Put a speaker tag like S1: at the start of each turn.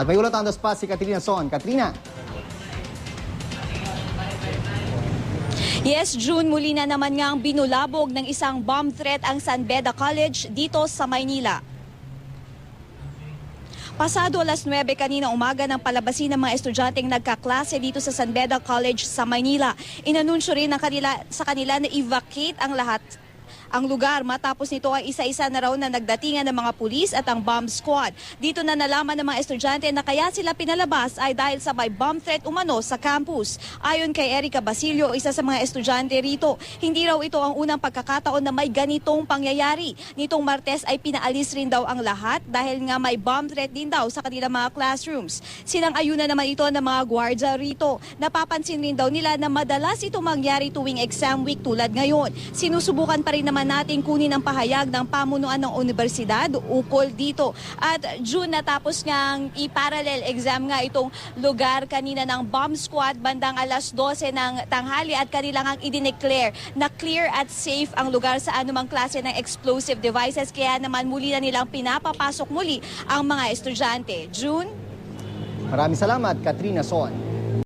S1: At may ulat the spot si Katrina Son. Katrina.
S2: Yes, June, muli na naman nga ang binulabog ng isang bomb threat ang San Beda College dito sa Maynila. Pasado alas 9 kanina umaga ng palabasin ng mga estudyanteng nagkaklase dito sa San Beda College sa Maynila. Inanunsyo rin ng kanila, sa kanila na evacuate ang lahat ang lugar matapos nito ay isa-isa na raw na nagdatingan ng mga pulis at ang bomb squad. Dito na nalaman ng mga estudyante na kaya sila pinalabas ay dahil sa may bomb threat umano sa campus. Ayon kay Erica Basilio, isa sa mga estudyante rito, hindi raw ito ang unang pagkakataon na may ganitong pangyayari. Nitong Martes ay pinaalis rin daw ang lahat dahil nga may bomb threat din daw sa kanilang mga classrooms. Silang ayuna naman ito ng mga gwardya rito. Napapansin rin daw nila na madalas ito mangyari tuwing exam week tulad ngayon. Sinusubukan pa rin naman natin kunin ang pahayag ng pamunuan ng universidad ukol dito. At June natapos ngang i-parallel exam nga itong lugar kanina ng bomb squad bandang alas 12 ng tanghali at kanilang ang idineclare na clear at safe ang lugar sa anumang klase ng explosive devices. Kaya naman muli na nilang pinapapasok muli ang mga estudyante. June?
S1: Maraming salamat, Katrina Son.